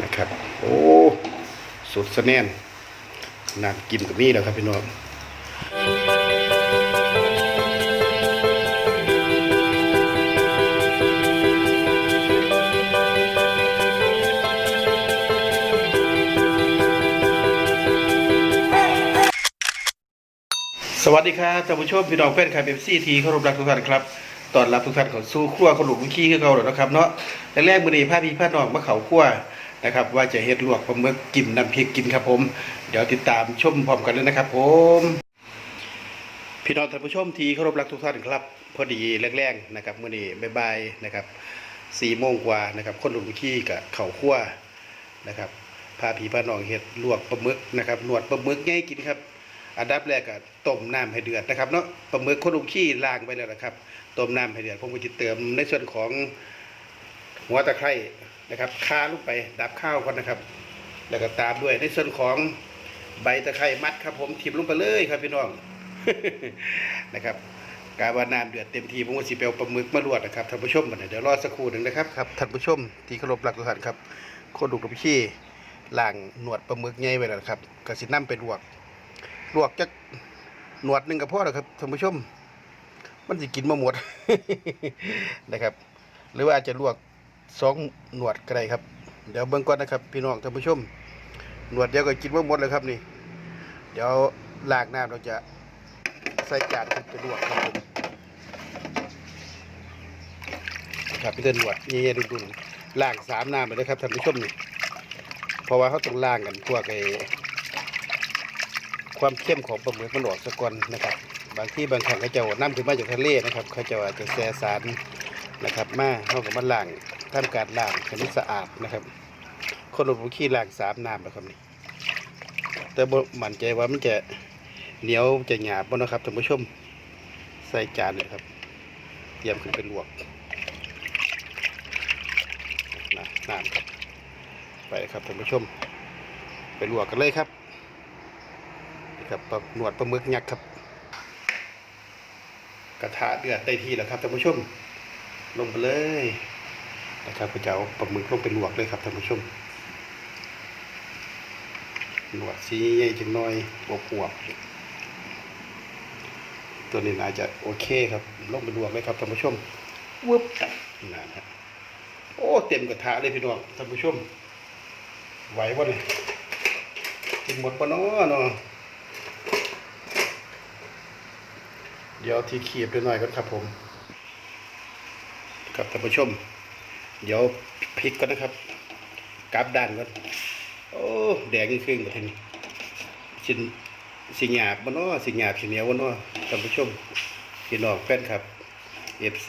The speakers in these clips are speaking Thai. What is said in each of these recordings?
นะครับ โอ้สุดสแน่นน้ำกินกับนี่แล้วครับพี่น้องสวัสดีครับท่านผู้ชมพี่น้องแฟนคลับเอฟซีทีเคารพรักทุกท่านครับตอนรับทุกท่านข้าสู่ครัวขนมลูกขี้คือเก่าแล้วนะครับเนาะแรกๆมือนี้พาพี่พาน้องมาเขาครัว นะครับ ว่าจะเฮ็ดลวกปลาหมึกกินน้ำพริกกินครับผม เดี๋ยวติดตามชมพร้อมกันเลยนะครับ ผม พี่น้องท่านผู้ชมที่เคารพรักทุกท่านครับ พอดีแรกๆนะครับมื้อนี้บ่ายๆนะครับสี่โมงกว่านะครับ คนหลุมขี้กับเข่าคั่วนะครับพาผีพาน้องเฮ็ดลวกปลาหมึกนะครับหนวดปลาหมึกง่ายกินครับ อันดับแรกก็ต้มน้ำให้เดือดนะครับเนาะปลาหมึกคนหลุมขี้ล้างไปแล้วนะครับต้มน้ำให้เดือดผมก็จะเติมในส่วนของหัวตะไคร้ นะครับข่าลงไปดับข้าวก่อนนะครับ แล้วก็ตามด้วยในส่วนของใบตะไคร้มัดครับผมทิมลงไปเลยครับพี่น้องนะครับกาว่าน้ำเดือดเต็มทีผมก็สิไปเอาปลาหมึกมาลวกนะครับท่านผู้ชมบัดนี้เดี๋ยวรอสักครู่หนึ่งนะครับครับท่านผู้ชมที่เคารพรักทุกท่านครับโคดุกดุกขี้ล่างหนวดปลาหมึกใหญ่ไว้แล้วนะครับก็สินำไปลวกลวกจักหนวดหนึ่งก็พอแล้วครับท่านผู้ชม มันสิกินมาหมดนะครับ หรือว่าอาจจะลวก สองหนวดก็ได้ครับ เดี๋ยวเบิ่งก่อนนะครับ พี่น้องท่านผู้ชม หนวดเดียวก็กินมาหมดเลยครับนี่ เดี๋ยวลากน้ำเราจะใส่จานขึ้นไปลวกครับผมครับพี่เดินหนวดเย่ๆดุนๆล่างสามน้ำไปเลยครับท่านผู้ชมนี่เพราะว่าเขาต้องล่างกันพวกไอ้ความเข้มของปลาหมึกมันออกสะก่อนนะครับ บางที่บางครั้งเขาจะเอาน้ำขึ้นมาจากทะเลนะครับเขาจะอาจจะแช่สารนะครับ มาเขากับมันล่าง ทำการล่างให้มันสะอาดนะครับ คนลงขี้ล่างสามน้ำแล้วครับนี่แต่บ่มั่นใจว่ามันจะเหนียวจะหยาบบ่นะครับท่านผู้ชมใส่จานเลยครับ เตรียมขึ้นไปลวกนะน้ำครับ ไปครับท่านผู้ชม ไปลวกกันเลยครับนี่ครับปลาหนวดปลาหมึกยักษ์ครับ กระทะเดือดได้ที่แล้วครับท่านผู้ชม ลงไปเลย นะครับก็จะเอาปลาหมึกลงไปลวกเลยครับท่านผู้ชมหนวดสีใหญ่จังน้อยบวบวบๆตัวนี้น่าจะโอเคครับลงไปลวกเลยครับท่านผู้ชมวึบนั่นฮะโอ้เต็มกระทะเลยพี่น้องท่านผู้ชมไหววะเนี่ยกินหมดปะเนาะเนาะเดี๋ยวที่ขีบไปหน่อยก่อนครับผม ครับท่านผู้ชม เดี๋ยวพลิกก่อนนะครับกลับด้านก่อนโอ้แดงขึ้นกว่าทีนี้สินสิหยาบบ่เนาะสิหยาบสิเหนียวบ่เนาะท่านผู้ชมพี่น้องแฟนครับ FC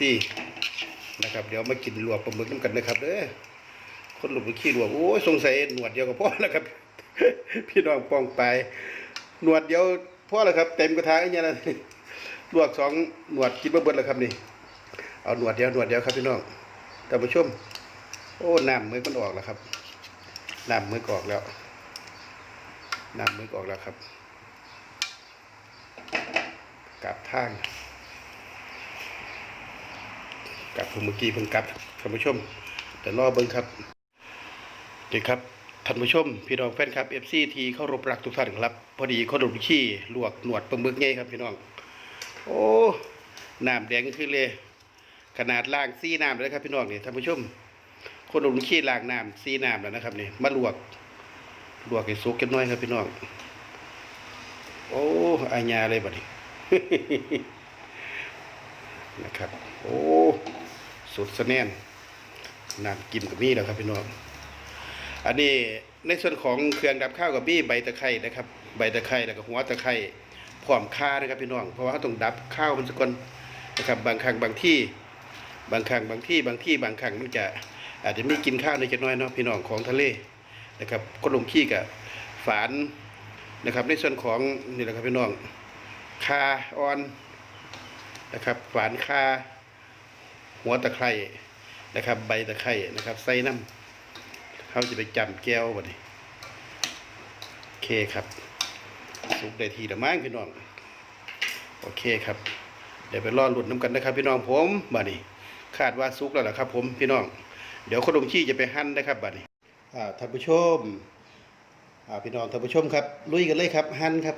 นะครับเดี๋ยวมากินลวกปลาหมึกน้ำกันนะครับเด้อคนหลุดไปขี้ลวกโอ้ยสงสัยหนวดเดียวก็พอแล้วครับ พี่น้องปองไปหนวดเดียวพอแล้วครับ เต็มกระทะไอ้เนี่ยนะลวกสองหนวดกินบ่เบิดแล้วครับนี่เอาหนวดเดียวหนวดเดียวครับพี่น้อง ท่านผู้ชม โอ้น้ำมือมันออกแล้วครับน้ำมือกออกแล้วน้ำมือกออกแล้วครับกลับทางกลับเมื่อกี้เพิ่งกลับท่านผู้ชม แต่รอเบิ้งครับเด็กครับท่านผู้ชม พี่น้องแฟนครับเอฟซีทีเข้ารบรักทุกท่านครับ พอดีเขาดมขี้ลวกหนวดปลาหมึกไงครับพี่น้อง โอ้น้ำแดงขึ้นเลย ขนาดล่างซีน้ำเลยครับพี่น้องนี่ท่านผู้ชม คนหนุ่มขี้ล้างน้ำซีน้ำแล้วนะครับนี่มาลวกลวกให้สุกกันน้อยครับพี่น้อง โอ้อายาเลยบัดนี้นะครับ โอ้สุดสแน่นน้ำกินกับนี่แล้วครับพี่น้อง อันนี้ในส่วนของเครื่องดับข้าวกับบี้ใบตะไคร้นะครับ ใบตะไคร้แล้วก็หัวตะไคร้พร้อมค่านะครับพี่น้อง เพราะว่าต้องดับข้าวมันสก่อนนะครับบางครั้งบางที่ บางครั้งบางที่บางที่บางครั้งมันจะอาจจะไมีกินข้าวในจักหน้อยเนาะพี่น้องของทะเลนะครับก็ลงขี้กับฝานนะครับในส่วนของนี่แหละครับพี่น้องคาออนนะครับฝานคาหัวตะไคร่นะครับ ใบตะไคร่นะครับใส่น้ำเขาจะไปจำแก้ววันนี้โอเคครับสุกได้ทีละมั้งพี่น้อง โอเคครับ เดี๋ยวไปรอหลุดน้ำกันนะครับพี่น้องผมบัดนี้ คาดว่าสุกแล้วล่ะครับ ผมพี่น้อง เดี๋ยวขนมชี้จะไปหั่นนะครับบัดนี้ท่านผู้ชมพี่น้องท่านผู้ชมครับ ลุยกันเลยครับหั่นครับ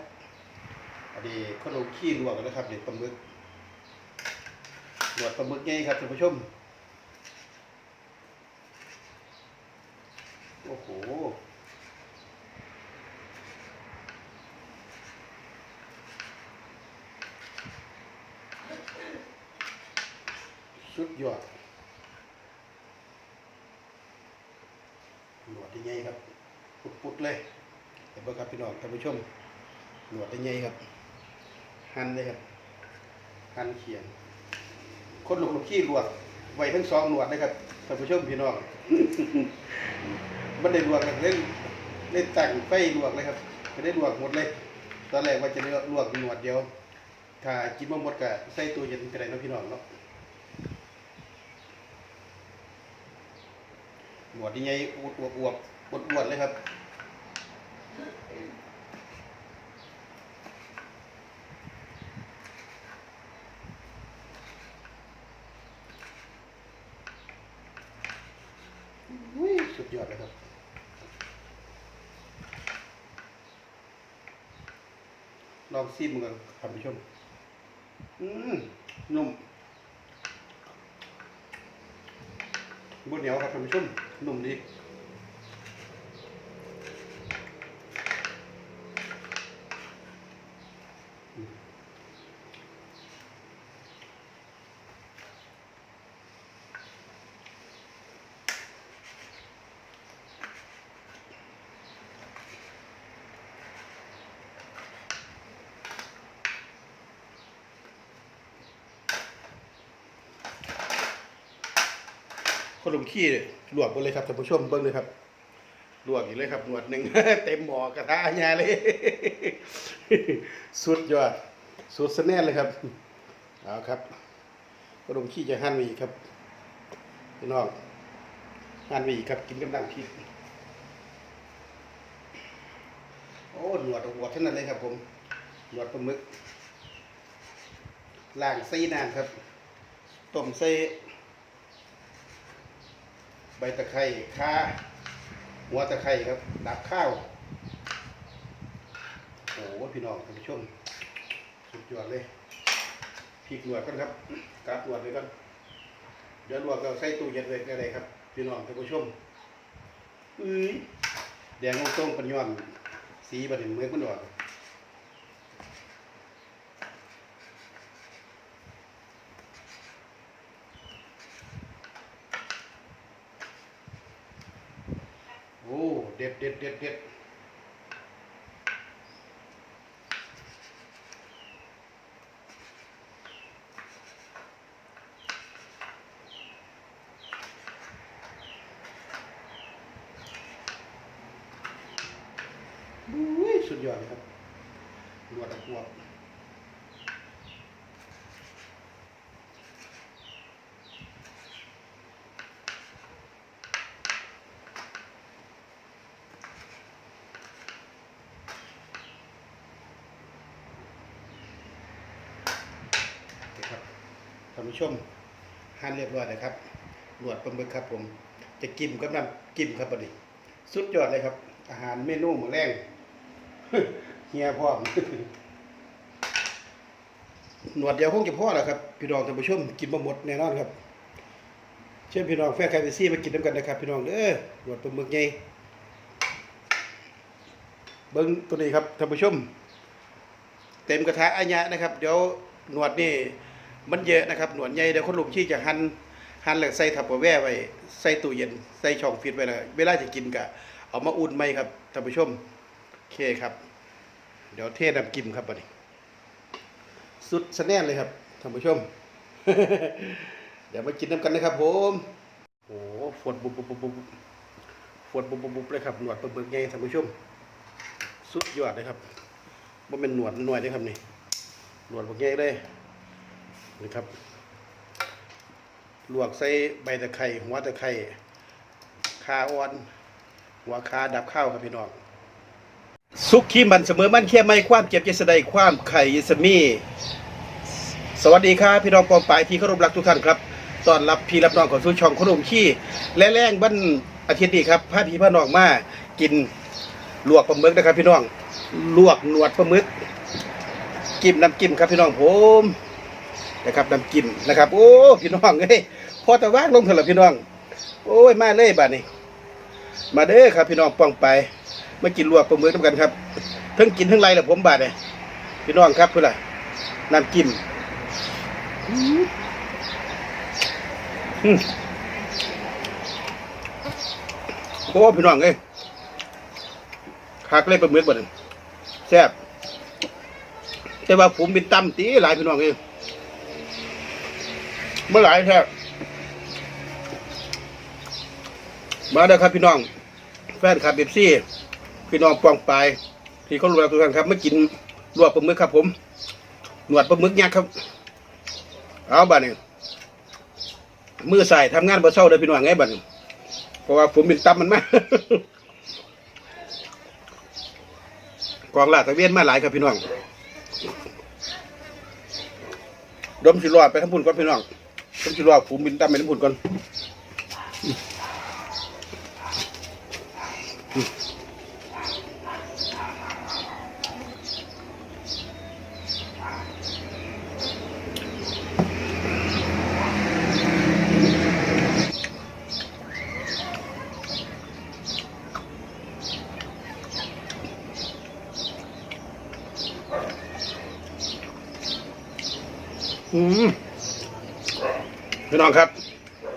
อันนี้ขนมขี้ลวกกันนะครับเด็ดปลาหมึกหนวดปลาหมึกไงครับท่านผู้ชมโอ้โหสุดยอด หนวดที่ใหญ่ครับ ปุดๆเลยเห็นไหมครับ พี่น้องท่านผู้ชมหนวดที่ใหญ่ครับ หันเลยครับ หันเขียงคนหลกหลกขี้ลวกไว้ทั้งสองหนวดนะครับท่านผู้ชมพี่น้องมันได้ลวกกันเล่นเล่นตั้งไฟลวกเลยครับไม่ได้ลวกหมดเลย ตอนแรกว่าจะลวกหนวดเดียวถ้ากินบ่หมดก็ใส่ตู้เย็นก็ได้นะพี่น้องเนาะหนวดที่ใหญ่อวบอวบอวบอวดอวดเลยครับ อุ้ยสุดยอดเลยครับ ลองซีมกันท่านผู้ชม อืมนุ่มบนเหนียวครับท่านผู้ชมนุ่มดี ขนมขี้ลวกหมดเลยครับท่านผู้ชมเบิ้งเลยครับลวกอีกเลยครับหนวดหนึ่ง เต็มหม้อกระทะยาเลย สุดยอดสุดสแน่นเลยครับเอาครับขนมขี้จะหั่นไว้อีกครับพี่น้องหั่นไว้อีกครับกินกับน้ำพริกโอ้หนวดอวดเท่านั้นเลยครับผมหนวดปลาหมึกล่างไส้น้ำครับต้มใส่ ใบตะไคร้ข่าหัวตะไคร้ครับ ดับข้าว โอ้โหพี่น้องท่านผู้ชมสุดยอดเลยพริกหนวดกันครับกราบหนวดเลยกันเดี๋ยวลวกเราใส่ตู้เย็นไว้ก็ได้ครับ พี่น้องท่านผู้ชมอุ้ยแดงตรงๆปัญญอนสีบัดเห็นเหมือนมันดอกโอ้ เด็ดเด็ดเด็ดเด็ดอุ้ยสุดยอดเลยครับหนวดตะกวบนะครับ ท่านผู้ชมหั่นเรียบร้อยนะครับหนวดปลาหมึกครับผม จะกินกับน้ำจิ้มครับปนี้สุดยอดเลยครับ อาหารเมนูมื้อแรงเฮียพร้อมหนวดเดียวคงจะพอแล้วครับพี่น้องท่านผู้ชมกินบ่หมดแน่นอนครับ เชิญพี่น้องแฟนคลับเอซี่มากินน้ำกันนะครับพี่น้องเด้อหนวดปลาหมึกใหญ่เบิ้งตัวนี้ครับท่านผู้ชม เต็มกระทะอัญญะนะครับ เดี๋ยวหนวดนี่ มันเยอะนะครับหนวดใหญ่เดี๋ยวคนหลุมชี้จะหั่นหั่นแล้วใส่ทับปะแว่ไว้ใส่ตู้เย็นใส่ช่องฟิตไว้แล้วเวลาจะกินก็เอามาอุ่นไหมครับท่านผู้ชมโอเคครับ เดี๋ยวเทน้ำกิมครับบัดนี้สุดสแน่นเลยครับท่านผู้ชม เดี๋ยวมากินน้ำกันนะครับผมโอ้ฝนบุบบุบบุบบุบฝนบุบบุบบุบเลยครับหนวดปลาหมึกใหญ่ท่านผู้ชม สุดยอดเลยครับว่าเป็นหนวดหน่วยเลยครับนี่หนวดปลาใหญ่เลย นี่ครับ ลวกใส่ใบตะไคร้หัวตะไคร้คาอ่อน หัวคาดับข้าวครับพี่น้องสุขขีมันเสมอมันแค่ไม่ความเจ็บเจสดายความไข่ยสมีสวัสดีครับพี่น้องปองปายที่เคารพรักทุกท่านครับตอนรับพี่รับน้องของสู่ช่องขนมขี้และแรงบันอาทิตย์นี้ครับพาพี่พาน้องมากินลวกปลาหมึกนะครับ พี่น้องลวกหนวดปลาหมึกจิ้มน้ำจิ้มครับพี่น้องผม นะครับน้ำจิ้มนะครับ โอ้พี่น้องเอ้ยพอต่ว่างลงเถอะละพี่น้อง โอ้ยมาเลยบ้านนี้ มาเด้อครับพี่น้องป้องไปมากินลวกปลาหมึกด้วยกันครับเพิ่งกินทั้งไรแหละผมบาดเนี่ยพี่น้องครับเพื่อนน้ำจิ้มอืมโอ้พี่น้องเอ้ยคักเลยปลาหมึกบ่นแซ่บแต่ว่าผมเป็นตั้มตีหลายพี่น้องเอ้ย เมื่อหลายแท้มาเด้อครับพี่น้อง แฟนคลับเบบซี่พี่น้องปองปลายที่เขารู้แล้วทุกท่านครับมากินลวกปลาหมึกครับ ผม หนวดปลาหมึกยักษ์ครับ เอาบ้านี้มือใส่ทำงานบ่เศร้าเด้อพี่น้องไงบัดนี้เพราะว่าผมเป็นตับมันมากกองลาดตะเวียนมาหลายครับพี่น้องดมสิรอดไปทั้งพุ่นก่อนพี่น้อง ดมสิรอดผมบินตามไปทั้งพุ่นก่อนอืม พี่น้องครับ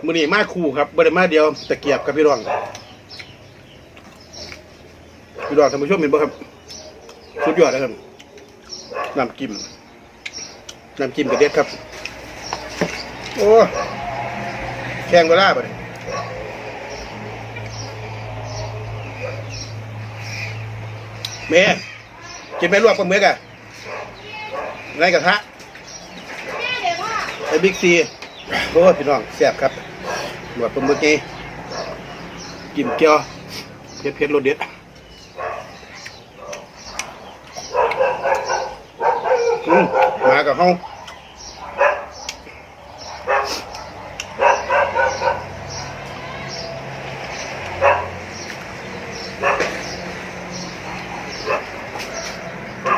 มือนี้มาคู่ครับบริมาเดียวตะเกียบครับพี่น้องพี่น้องท่านผู้ชมเห็นบ่ครับสุดยอดนะครับน้ำจิ้มน้ำจิ้มกระเด็ดครับ โอ้แข่งเวลาบ่เนี่ยเมย์กินไปลวกปลาหมึกอะในกระทะไอ้บิ๊กซี โอ้พี่น้องแซ่บครับหนวดปลาหมึกไงกินเกี๊ยวเผ็ดเผ็ดรสเด็ดอืมมากับห้อง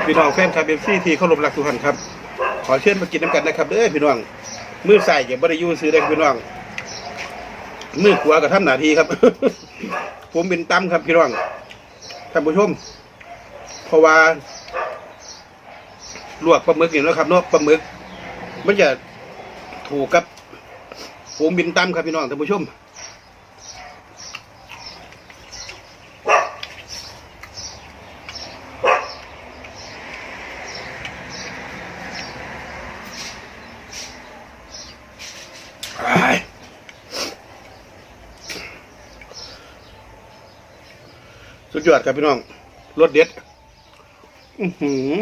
พี่น้องแฟนคลับเอฟซีที่เคารพรักทุกท่านครับ ขอเชิญมากินน้ำกันนะครับเด้อพี่น้อง มือใส่เก็บบริยูซื้อได้พี่น้อง มือขวากับทำหนาทีครับ ผมเป็นตั้มครับพี่น้องท่านผู้ชม เพราะว่า ลวกปลาหมึกอยู่แล้วครับเนาะปลาหมึก มันจะถูกกับผมบินตั้มครับพี่น้องท่านผู้ชม ดยอดครับพี่น้องรสเด็ด อือหือ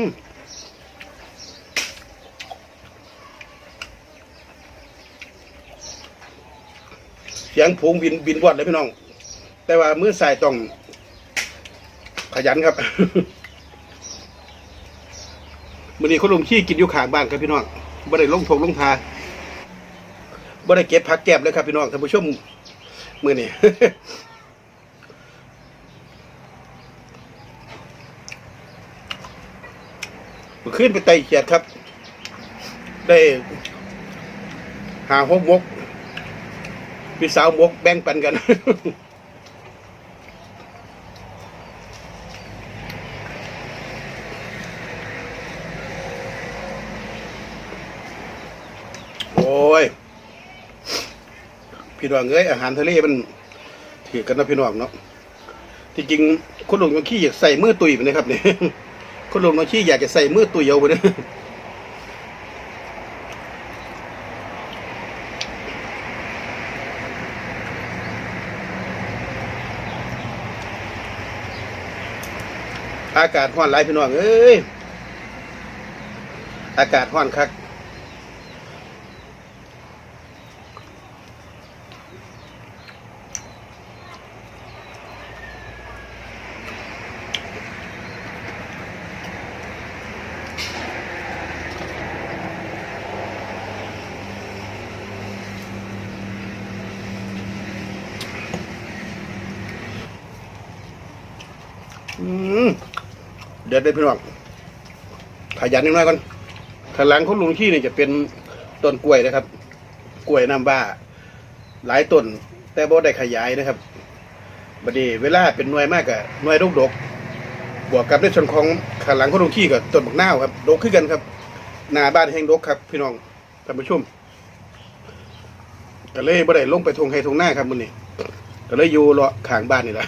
เสียงผงบินบินวอดเลยพี่น้อง แต่ว่ามือใส่ต้อง ขยันครับมื่อนี้เขาลงขี้กินอยู่ข้างบ้านครับพี่น้องไม่ได้ลงทงลงทาบ่ได้เก็บผักแก็บเลยครับพี่น้องท่านผู้ชมมือนี่ มือ ขึ้นไปไต่เขียดครับ ได้หาหกมกพี่สาวมกแบ่งปันกัน โอ้ย พี่น้องเอ้ยอาหารทะเลมันถือกันนะพี่น้องเนาะที่จริงคนหลวงยงขี้อยากใส่มือตุยไปนะครับเนี่ย คนหลวงยงขี้อยากจะใส่มือตุยเอาไปเนี่ยอากาศห้อนหลายพี่น้องเอ้ย อากาศห้อนคัก ด็ดเลยพี่น้องขยันนิดหน่อยก่อนข้าหลังของลุงขี้นี่จะเป็นต้นกล้วยนะครับ กล้วยน้ำบ้า หลายต้น แต่บ่ได้ขยายนะครับบัดนี้เวลาเป็นหน่วยมากอะหน่วยดกดกบวกกับในส่วนของขาหลังของลุงขี้กับต้นบักนาวครับดกขึ้นกันครับหน้าบ้านแห่งดกครับ พี่น้องท่านผู้ชมก็เลยบ่ได้ลงไปทงไฮทงหน้าครับมื้อนี้ก็เลยอยู่เลาะข้างบ้านนี่แหละ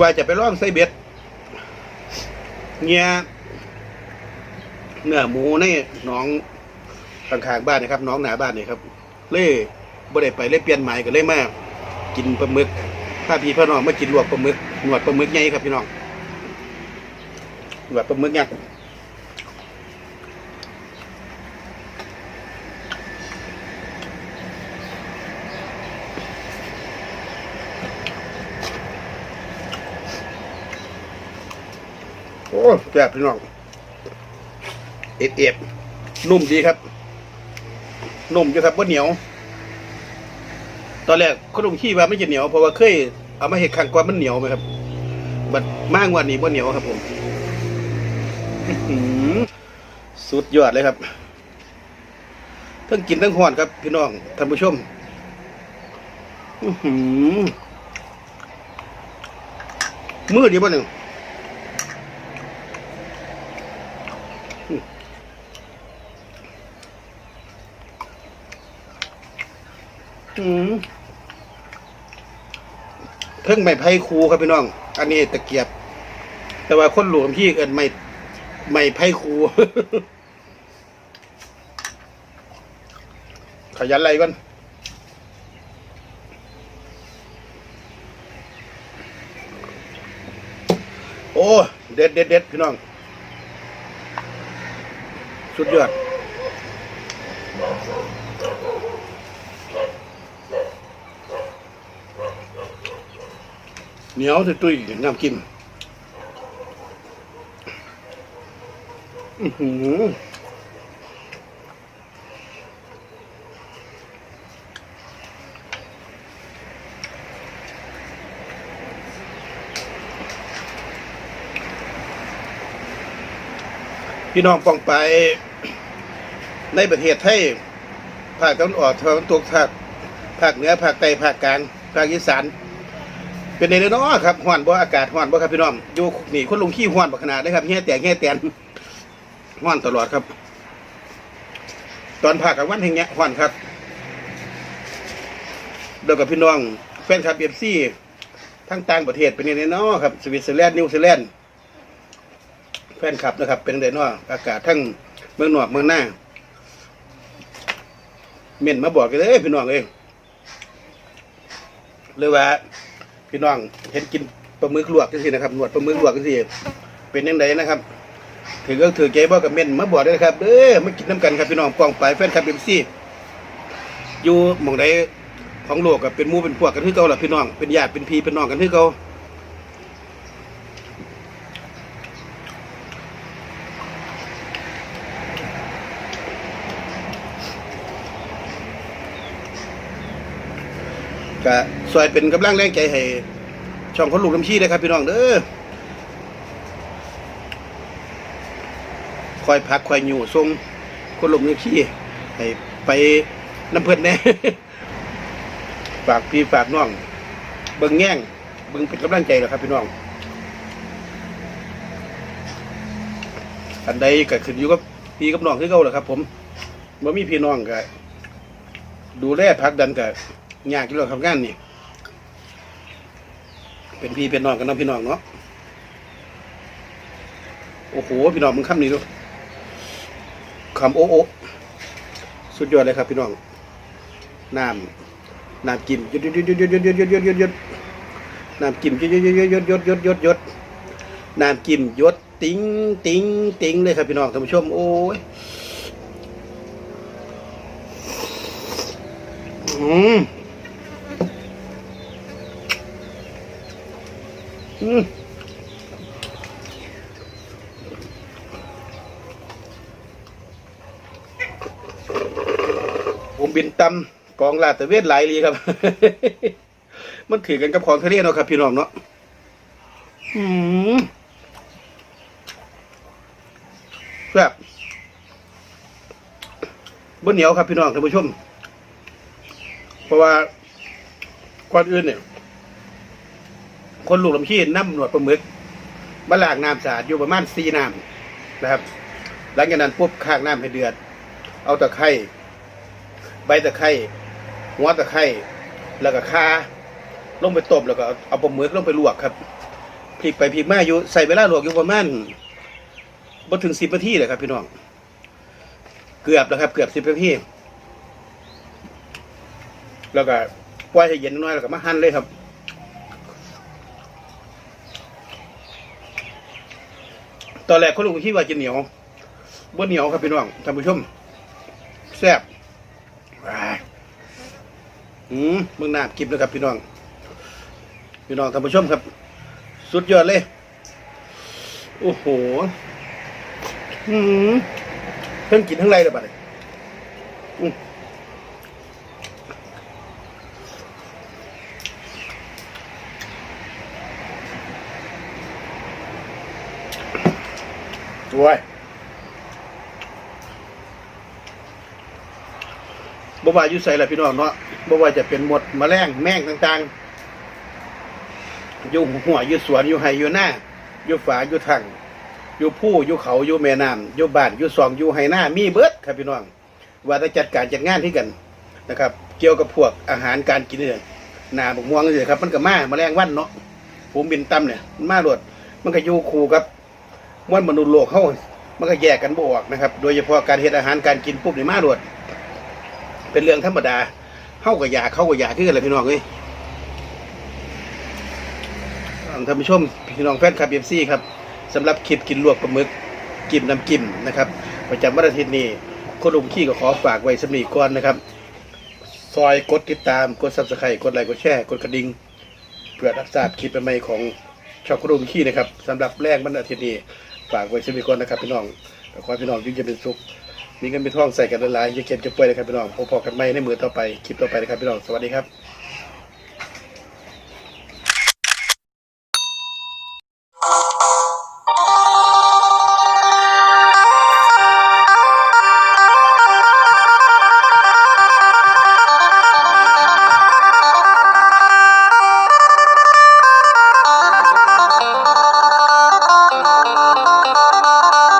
ว่าจะไปล่องไส้เบ็ดเงียเนื้อหมูในหนองข้างๆบ้านนะครับหน้องหนาบ้านนี่ครับ เล่บ่ได้ไปเล่เปลี่ยนหมายกันเล่มาก กินปลาหมึกถ้าพี่พ่อน้องมากินลวกปลาหมึกหนวดปลาหมึกใหญ่ครับพี่น้องหนวดปลาหมึกยักษ์ อ้แซ่บพี่น้อง เอ็ดเอ็ดนุ่มดีครับ นุ่มอยู่ครับว่าเหนียว ตอนแรกคุณลุงขี้ว่าไม่จะเหนียว เพราะว่าเคยเอามาเห็ดครั้งก่อนมันเหนียวไหมครับ บัดมากกว่านี้ว่าเหนียวครับผมสุดยอดเลยครับทั้งกินทั้งหอนครับ พี่น้องท่านผู้ชมมือดีบ่หนึ่ง เพิ่งไม่ไพ่ครูครับพี่น้อง อันนี้ตะเกียบ แต่ว่าคนหลวงพี่เอินไม่ไม่ไพ่ครูขยันอะไรก่อนโอ้ เด็ดเด็ดเด็ดพี่น้อง สุดยอด เหนียวตุ้ยๆน้ำกินอือหือพี่น้องปองไปในประเทศไทยภาคตะวันออกตะวันตกภาคภาคเหนือภาคใต้ภาคกลางภาคอีสาน เป็นในเนาะครับห้อนบ่อากาศห้อนบ่ครับพี่น้องอยู่นี่คนลงขี้ห้อนบ่ขนาดเลยครับแห่แตกแห่แตนห้อนตลอดครับ ตอนภาคกลางวันแห่งเงี้ยห้อนครับเดียวกับพี่น้องแฟนคลับเอฟซีทั้งต่างประเทศเป็นในเนาะครับสวิตเซอร์แลนด์นิวซีแลนด์แฟนคลับนะครับ เป็นในเนาะอากาศทั้งเมืองนอกเมืองหน้าเม่นมาบอกกันเลยพี่น้องเองเลยว่า พี่น้องเห็นกินปลาหมึกลวกกันสินะครับหนวดปลาหมึกลวกกันสิเป็นยังไงนะครับ ถือก็ถือใจบ่กับเม่นมาบอกเลยนะครับเด้อมากินน้ำกันครับพี่น้องปองไปแฟนคลับเอ็มซีอยู่หม่องใดของโลกกับเป็นมู่เป็นพวกกันที่เก่าล่ะพี่น้องเป็นญาติเป็นพี่เป็นน้องกันที่เขา ก็ซอยเป็นกำลังแรงใจให้ช่องคนลูกน้ำชี้นะครับ พี่น้องเด้อคอยพักคอยอยู่ทรงคนลูกน้ำชี้ให้ไปน้ำเพิ่นแน่ฝากพี่ฝากน้อง เบิ่งแง่งเบิ่งเป็นกำลังใจแหละครับ พี่น้อง อันใดก็ขึ้นอยู่กับพี่กับน้องคือเก่าแหละครับ ผมบ่มีพี่น้องก็ดูแลพักดันก็ ยากอยู่แล้วครับงานนี่เป็นพี่เป็นน้องกันนะพี่น้องเนาะโอ้โหพี่น้องมึงคำนี้ดูคำโอ้โอสุดยอดเลยครับ พี่น้องน้ำน้ำกิมยดยดยดยดยดยดยดยดยดยดน้ำกิมยดยดยดยดยดยดยดยดน้ำกิมยดติ้งติ้งติ้งเลยครับพี่น้องท่านผู้ชมโอ้ยอืมอืม ผมบินตำกองลาดตะเวนหลายลีครับ มันถือกันกับของทะเลเนาะครับ พี่น้องเนาะอืมแบบบนเหนียวครับพี่น้องท่านผู้ชม เพราะว่าก่อนอื่นเนี่ย คนลูกลำชีน้ำหนวดปลาหมึกมาล้างน้ำสะอาดอยู่ประมาณสี่น้ำนะครับ หลังจากนั้นปุ๊บข้างน้ำให้เดือด เอาตะไคร้ใบตะไคร้หัวตะไคร้แล้วก็ข่าลงไปต้มแล้วก็เอาเอาปลาหมึกลงไปลวกครับพลิกไปพลิกมาอยู่ใส่เวลาลวกอยู่ประมาณบ่ถึงสิบนาทีเลยครับพี่น้อง เกือบแล้วครับ เกือบสิบนาทีแล้วก็ปล่อยให้เย็นน้อยแล้วก็มาหั่นเลยครับ ตอนแรกคนลุงคิดว่าจะเหนียวบ่เหนียวครับพี่น้องท่านผู้ชมแซ่บว้ายอืมมึงน้ำกิบเลยครับพี่น้อง พี่น้องท่านผู้ชมครับ สุดยอดเลย โอ้โห อืมเพิ่งกินทั้งไรเลยบัดนี้ โอ้ยบ่ว่าอยู่ใส่ละพี่น้องเนาะบ่ว่าจะเป็นหมดมแมลงแมงต่างๆ อยู่หัวอยู่สวนอยู่ไห่อยู่หน้าอยู่ฝาอยู่ถังอยู่ผู้อยู่เขาอยู่แม่น้ำอยู่บ้านอยู่ซองอยู่ไห่หน้ามีเบิดครับพี่น้อง ว่าจะจัดการจัดงานที่กันนะครับ เกี่ยวกับพวกอาหารการกินเนี่ยหนาบกม่วงเลยครับ มันก็มาแมลงวันเนาะผมบินตั้มเนี่ยมันมาโลดมันก็อยู่คู่กับ มวลมนุษย์โลกเขามันก็แยกกันบออกนะครับ โดยเฉพาะการเฮ็ดอาหารการกินปุ๊บนี่มาโลดเป็นเรื่องธรรมดาเข้ากับยาเข้ากับยาคืออะไรพี่น้องเอ้ยท่านผู้ชมพี่น้องแฟนคลับเอฟซีครับสำหรับคลิปกินลวกปลาหมึกกิมน้ำกิมนะครับประจำวันอาทิตย์นี้คนลุงขี้ก็ขอฝากไว้สำนีก่อนนะครับ ซอยกดติดตามกดซับสไครต์กดไลค์กดแชร์กดกระดิ่งเพื่อรับทราบคลิปใหม่ของช่องคนลุงขี้นะครับสำหรับแรกวันอาทิตย์นี้ ฝากไว้เช่นีก่อนนะครับพี่น้องขอให้พี่น้องยิ่งจะเป็นสุขมีเงินเป็นทองใส่กันหลายๆอย่าเก็บจะป่วยนะครับพี่น้องพบกันใหม่ในมือต่อไปคลิปต่อไปนะครับพี่น้องสวัสดีครับ